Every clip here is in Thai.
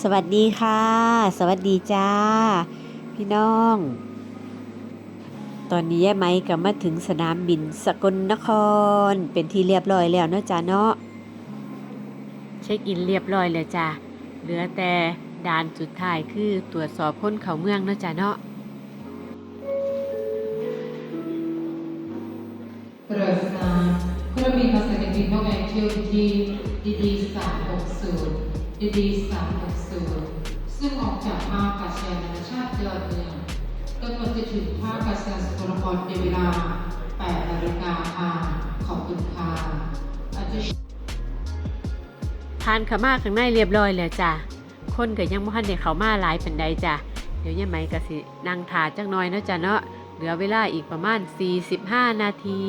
สวัสดีค่ะ สวัสดีจ้า พี่น้อง ตอนนี้ยายไหมก็มาถึงสนามบินสกลนคร เป็นที่เรียบร้อยแล้วเนาะจ้าเนาะเช็คอินเรียบร้อยแล้วจ้าเหลือแต่ด่านสุดท้ายคือตรวจสอบคนเข้าเมืองเนาะจ้าเนาะ Krasna, Krami Facility Book Activity DD 360 DD 360ซึ่งออกจากท่าอากาศยานนานาชาติดอนเมืองกำหนดจะถึงท่าอากาศยานสกลนครในเวลา 8 นาฬิกาค่ะขอบคุณค่ะ Attention ทานขามาข้างในเรียบร้อยแล้วจ้าคนก็ยังบ่ทันได้เข้ามาหลายเปานใดจ้ะ เดี๋ยวยายไหมก็สินั่งทาจักน่อยเนาะจ้าเนาะ เหลือเวลาอีกประมาณ 45 นาที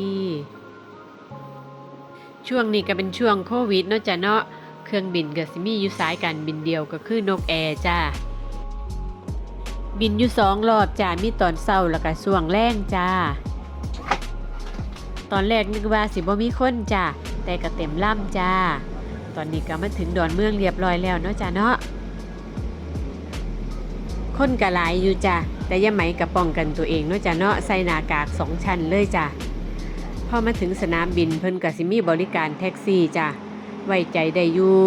ช่วงนี้ก็เป็นช่วงโควิดเนาะจ้ะเนาะ เครื่องบินก็สิมีอยู่สายการบินเดียวก็คือนกแอร์จ้า บินอยู่สองรอบจ้ามีตอนเช้าแล้วก็ช่วงแรงจ้า ตอนแรกนึกว่าสิบ่มีคนจ้าแต่ก็เต็มล่ำจ้า ตอนนี้ก็มาถึงดอนเมืองเรียบร้อยแล้วเนาะจ้าเนาะคนก็หลายอยู่จ้าแต่อยาไหมกับป้องกันตัวเองเนาะจ้าเนาะใส่หน้ากากสองชั้นเลยจ้าพอมาถึงสนามบินเพิ่นก็สิมีบริการแท็กซี่จ้ะ ไว้ใจได้อยู่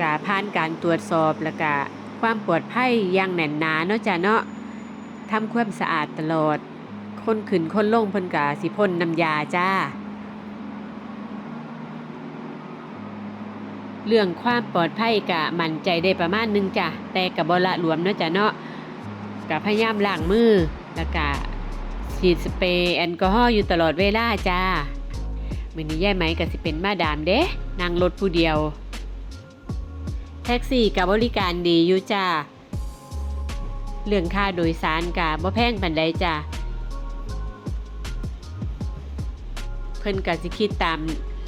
กะผ่านการตรวจสอบแล้วก็ความปลอดภัยอย่างแน่นหนาเนาะจ้ะเนาะทำความสะอาดตลอด คนขึ้นคนลงเพิ่นกะสิพ่นน้ำยาจ้า เรื่องความปลอดภัยกะมั่นใจได้ประมาณนึงจ้ะแต่กับ่ละหลวมเนาะจ้ะเนาะกะพยายามล้างมือแล้วก็ฉีดสเปรย์แอลกอฮอล์อยู่ตลอดเวลาจ้ามื้อนี้ย่ายไหมก็สิเป็นมาดามเด้ นั่งรถผู้เดียว แท็กซี่กับบริการดีอยู่จ้า เรื่องค่าโดยสารกะบ่แพงปานใดจ้าเพิ่นก็สิคิดตาม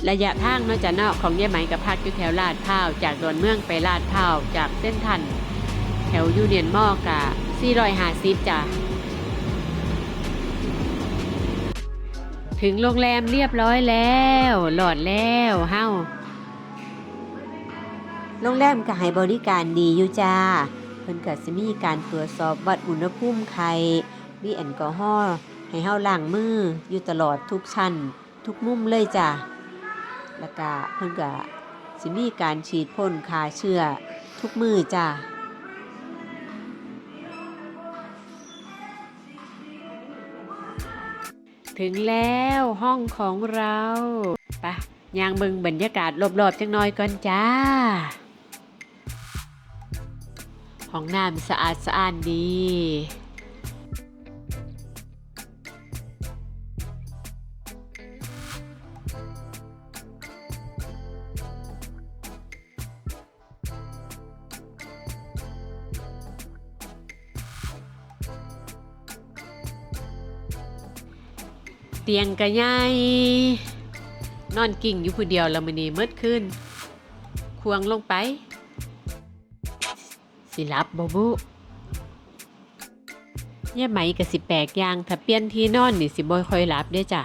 ระยะทางเนาะจ้ะเนาะของย่ายไหมกับพักอยู่แถวลาดพร้าว จากดอนเมืองไปลาดพร้าว จากเส้นทัน แถวยูเนียนมอกะ450จ้ะ ถึงโรงแรมเรียบร้อยแล้ว หลอดแล้วเฮาโรงแรมก็ให้บริการดีอยู่จ้า เพิ่นก็สิมีการตรวจสอบวัดอุณหภูมิไข่มีแอลกอฮอล์ให้เฮาล้างมืออยู่ตลอดทุกชั้น ทุกมุมเลยจ้าแล้วก็เพิ่นก็สิมีการฉีดพ่นฆ่าเชื้อทุกมือจ้า ถึงแล้วห้องของเราปะยางเบิงบรรยากาศรอบๆจังน้อยก่อนจ้า ห้องน้ำสะอาดสะอ้านดี เตียงกะใหญ่นอนกิ่งอยู่ผู้เดียวแล้วมื้อนี้มืดขึ้น ควงลงไป สิรับบบุย่าไหมก็สิแปลกยางถ้าเปลี่ยนที่นอนนี่สิบ่ค่อยหลับเด้จ้ะ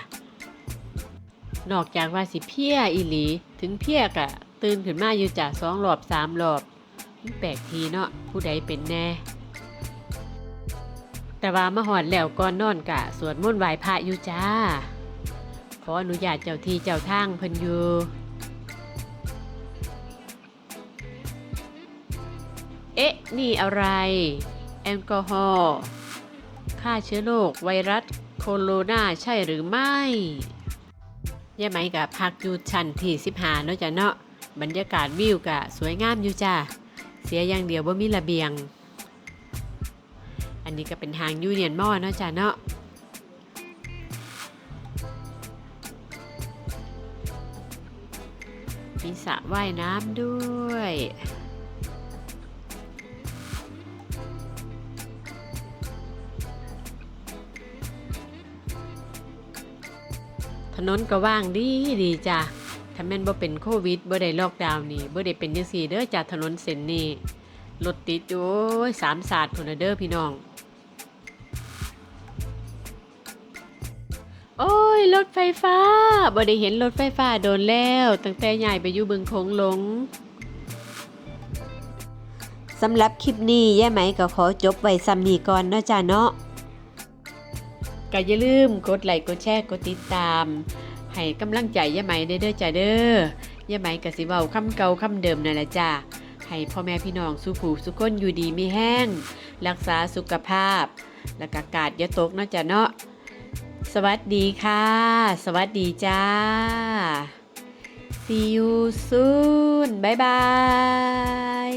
นอกจากว่าสิเพลียอีหลี ถึงเพลียกะตื่นขึ้นมาอยู่จ้ะสองรอบสามรอบ แปลกทีเนาะผู้ใดเป็นแน่ แต่ว่ามาหอดแล้วก่อนนอนกะสวดมนต์ไหว้พระอยู่จ้า ขออนุญาตเจ้าที่เจ้าทางเพิ่นอยู่เอ๊ะ นี่อะไร แอลกอฮอล์ฆ่าเชื้อโรคไวรัสโคโรนาใช่หรือไม่ย่าไหมกับพักอยู่ชั้นที่สิบหาเนาะจ้ะเนาะบรรยากาศวิวกะสวยงามอยู่จ้าเสียอย่างเดียวว่ามีระเบียง อันนี้ก็เป็นทางยูเนียนมอเนาะจ้ะเนาะมีสระว่ายน้ำด้วย ถนนก็ว่างดีดีจ้ะถ้าแม่นบ่เป็นโควิดบ่ได้ล็อกดาวน์นี่บ่ได้เป็นจังซี่เด้อจ้ะถนนเส้นนี้รถติดโอ้ยสามศาสตร์พุ่นเด้อพี่น้อง ยรถไฟฟ้าบ่ได้เห็นรถไฟฟ้าโดนแล้ว ตั้งแต่ย้ายไปอยู่บึงโขงหลงสำหรับคลิปนี้ย่าไหมก็ขอจบไว้ซ้ำนี้ก่อนเนาะจ้าเนาะก็อย่าลืมกดไลค์กดแชร์กดติดตาม ให้กำลังใจย่าไหมเด้อเด้อจ้าเด้อย่าไหมก็สิเว้าคำเก่าคำเดิมนั่นแหละจ้าให้พ่อแม่พี่น้องสุขูสุขคนอยู่ดีมีแห้ง รักษาสุขภาพ และกากาศอย่าตกเนาะจ้าเนาะ สวัสดีค่ะ สวัสดีจ้า See you soon บ๊ายบาย